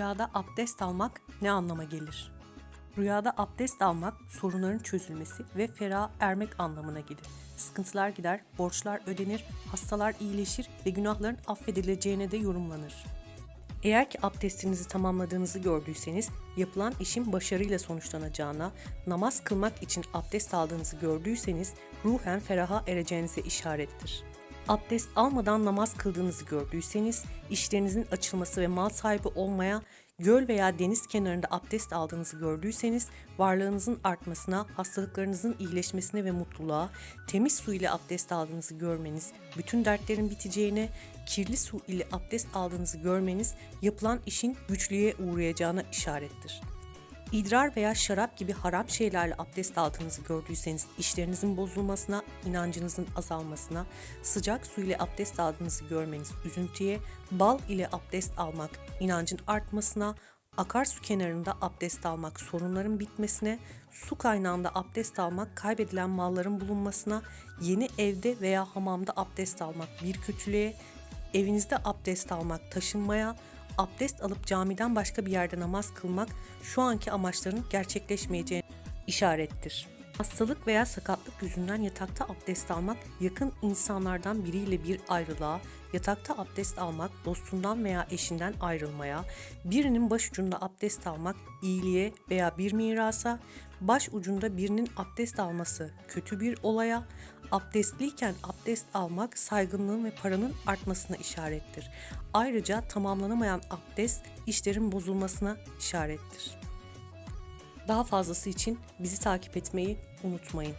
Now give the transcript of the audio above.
Rüyada abdest almak ne anlama gelir? Rüyada abdest almak sorunların çözülmesi ve ferah ermek anlamına gelir. Sıkıntılar gider, borçlar ödenir, hastalar iyileşir ve günahların affedileceğine de yorumlanır. Eğer ki abdestinizi tamamladığınızı gördüyseniz, yapılan işin başarıyla sonuçlanacağına, namaz kılmak için abdest aldığınızı gördüyseniz ruhen feraha ereceğinize işarettir. Abdest almadan namaz kıldığınızı gördüyseniz, işlerinizin açılması ve mal sahibi olmaya, göl veya deniz kenarında abdest aldığınızı gördüyseniz, varlığınızın artmasına, hastalıklarınızın iyileşmesine ve mutluluğa, temiz su ile abdest aldığınızı görmeniz, bütün dertlerin biteceğine, kirli su ile abdest aldığınızı görmeniz, yapılan işin güçlüğe uğrayacağına işarettir. İdrar veya şarap gibi haram şeylerle abdest aldığınızı gördüyseniz işlerinizin bozulmasına, inancınızın azalmasına, sıcak su ile abdest aldığınızı görmeniz üzüntüye, bal ile abdest almak inancın artmasına, akarsu kenarında abdest almak sorunların bitmesine, su kaynağında abdest almak kaybedilen malların bulunmasına, yeni evde veya hamamda abdest almak bir kötülüğe, evinizde abdest almak taşınmaya, abdest alıp camiden başka bir yerde namaz kılmak şu anki amaçların gerçekleşmeyeceğine işarettir. Hastalık veya sakatlık yüzünden yatakta abdest almak, yakın insanlardan biriyle bir ayrılığa, yatakta abdest almak, dostundan veya eşinden ayrılmaya, birinin baş ucunda abdest almak, iyiliğe veya bir mirasa, baş ucunda birinin abdest alması kötü bir olaya, abdestliyken abdest almak saygınlığın ve paranın artmasına işarettir. Ayrıca tamamlanamayan abdest işlerin bozulmasına işarettir. Daha fazlası için bizi takip etmeyi unutmayın.